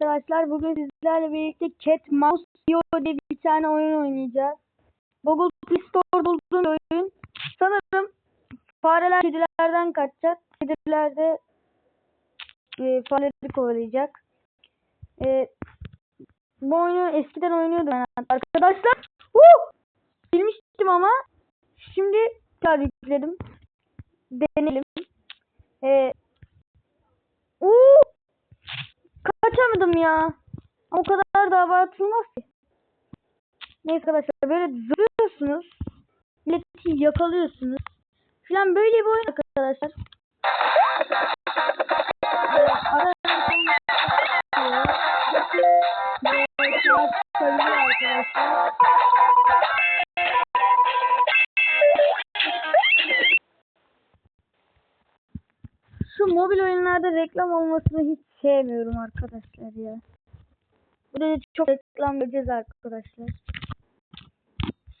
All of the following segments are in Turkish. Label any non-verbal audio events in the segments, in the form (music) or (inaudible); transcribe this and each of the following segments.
arkadaşlar. Bugün sizlerle birlikte Cat Mouse Yo diye bir tane oyun oynayacağız. Google Play Store'da bulduğum oyun. Sanırım fareler kedilerden kaçacak. Kediler de e, fareleri kovalayacak. E, bu oyunu eskiden oynuyordum ben arkadaşlar. Woo! Bilmiştim ama şimdi tekrar yükledim. Deneyelim. E, Uuu! Kaçamadım ya. O abartılmaz ki. Neyse arkadaşlar böyle zırlıyorsunuz. Milleti yakalıyorsunuz. Filan böyle bir oyun arkadaşlar. Şu mobil oyunlarda reklam olmasını hiç sevmiyorum arkadaşlar ya. Da çok reklam göreceğiz arkadaşlar.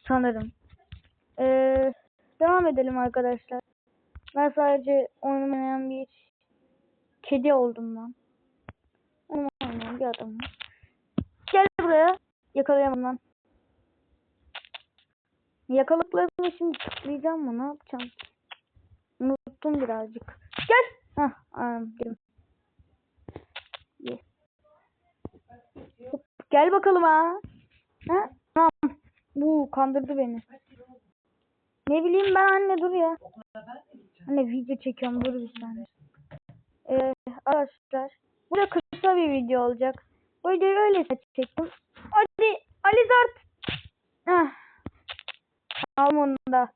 Sanırım. Ee, devam edelim arkadaşlar. Ben sadece oynayan bir kedi oldum ben. Oyun oynayan bir adamım. Gel buraya. Yakalayamam lan. Yakalıklarını şimdi tıklayacağım mı? Ne yapacağım? Unuttum birazcık. Gel. Hah, anladım. Yes. Gel bakalım ha. Ha? Tamam. Bu kandırdı beni. Ne bileyim ben anne dur ya. Anne video çekiyorum dur bir saniye. Ee, arkadaşlar. Bu da kısa bir video olacak. Bu videoyu öyle çektim. Hadi Alizart. Heh. Al onu da.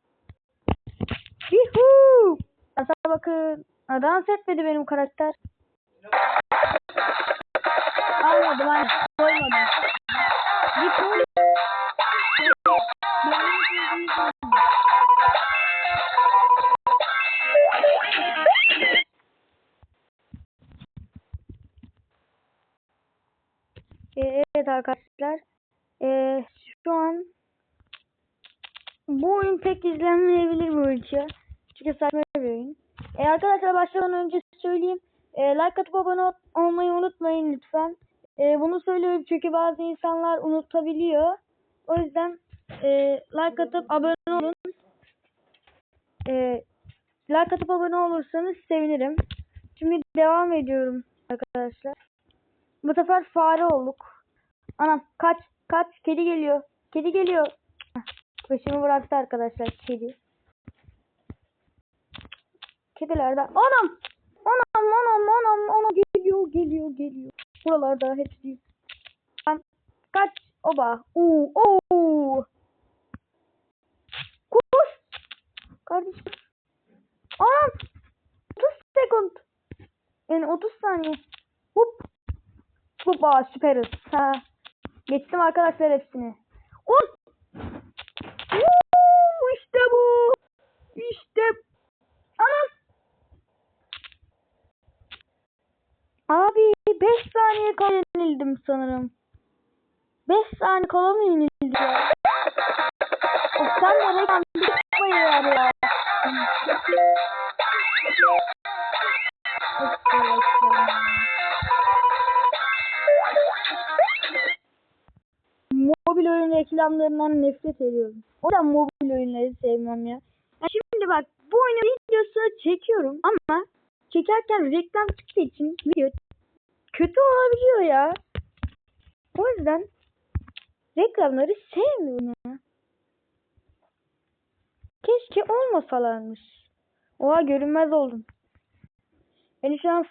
Yuhuu. Asa bakın. Dans etmedi benim karakter. Almadım anne. Oğlum. Ee, Evet arkadaşlar. Ee, şu an bu oyun pek izlenmeyebilir bu oyuncu. Çünkü saçma bir oyun. Ee, arkadaşlar başlamadan önce söyleyeyim. Ee, like atıp abone ol- olmayı unutmayın lütfen. Ee, bunu söylüyorum çünkü bazı insanlar unutabiliyor. O yüzden e, like atıp abone olun. Ee, like atıp abone olursanız sevinirim. Şimdi devam ediyorum arkadaşlar. Bu sefer fare olduk. Anam kaç kaç kedi geliyor. Kedi geliyor. Peşimi bıraktı arkadaşlar kedi. Kediler de anam anam anam anam anam geliyor geliyor geliyor. Buralarda hepsi. Ben kaç oba. Uu uu. Koş. Kardeşim. Anam. 30 sekund. Yani 30 saniye. Hop. Hoppa süperiz. Ha. Geçtim arkadaşlar hepsini. 10 5 saniye kala yenildim sanırım. 5 saniye kala mı yenildim ya? O sen de reklam yapmayı ver ya. Mobil oyun reklamlarından nefret ediyorum. O yüzden mobil oyunları sevmem ya. ya. Şimdi bak bu oyunu videosunu çekiyorum ama çekerken reklam çıktığı için video kötü olabiliyor ya. O yüzden reklamları sevmiyorum ya. Keşke olmasalarmış. Oha görünmez oldum. Beni şu an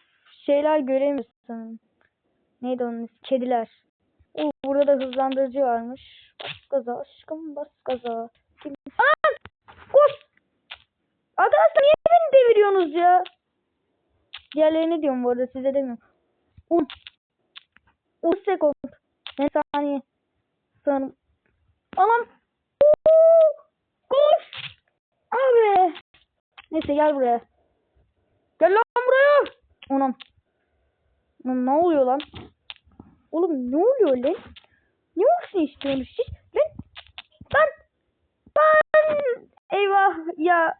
şeyler göremiyor sanırım. Neydi onun ismi? Kediler. Oo, burada da hızlandırıcı varmış. Bas gaza aşkım bas gaza. Anam! Koş! Arkadaşlar niye beni deviriyorsunuz ya? Diğerlerine diyorum bu arada size demiyorum. 10 10 sekund. Ne saniye? Sanırım. Anam! Koş! Abi! Neyse gel buraya. Gel lan buraya! Anam. Lan ne oluyor lan? Oğlum ne oluyor lan? Ne olsun istiyorsunuz siz? Ben, ben, ben, eyvah ya,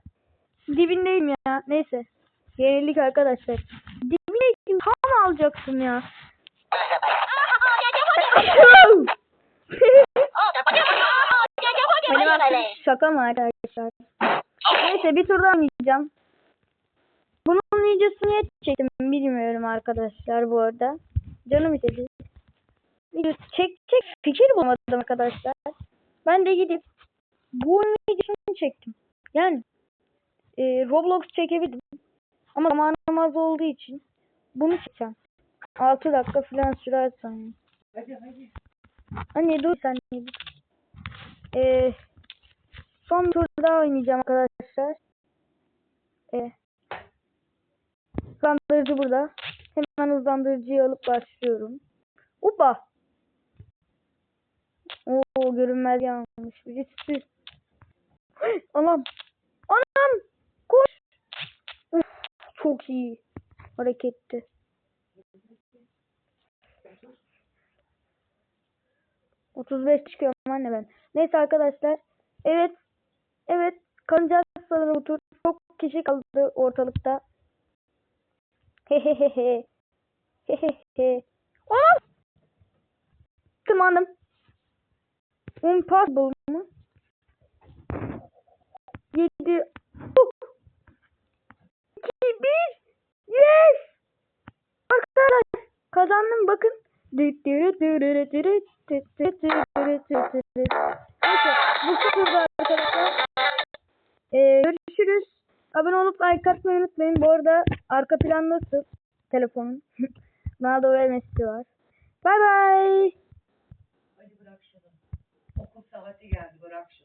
dibindeyim ya. Neyse, yenildik arkadaşlar. Alacaktım ya. (laughs) Benim aklım şaka mı arkadaşlar? Neyse bir tur daha oynayacağım. Bunun videosunu niye çektim bilmiyorum arkadaşlar bu arada. Canım istedi. Video çekecek fikir bulamadım arkadaşlar. Ben de gidip bu oyunun videosunu çektim. Yani e, Roblox çekebildim. Ama zamanım az olduğu için bunu çekeceğim. 6 dakika falan sürer sanırım. Hadi hadi. Anne dur sen de. Ee, son tur daha oynayacağım arkadaşlar. Ee, hızlandırıcı burada. Hemen hızlandırıcıyı alıp başlıyorum. Upa. Oo görünmez yanmış. Birisi. (gasps) Anam. Anam. Koş. Uf, çok iyi hareketti. Otuz beş çıkıyorum anne ben. Neyse arkadaşlar. Evet. Evet. Kalacağız sanırım bu. Çok kişi kaldı ortalıkta. Hehehehe. Hehehe. Anam. Tırmandım. Impossible mı? Yedi. Uh. İki, bir. Yes. Arkadaşlar kazandım bakın. Neyse bu sıfırda arkadaşlar. Ee, görüşürüz. Abone olup like atmayı unutmayın. Bu arada arka plan nasıl? Telefonun. Ronaldo ve Messi var. Bay bay. Hadi bırak şunu. Okul saati geldi bırak şunu.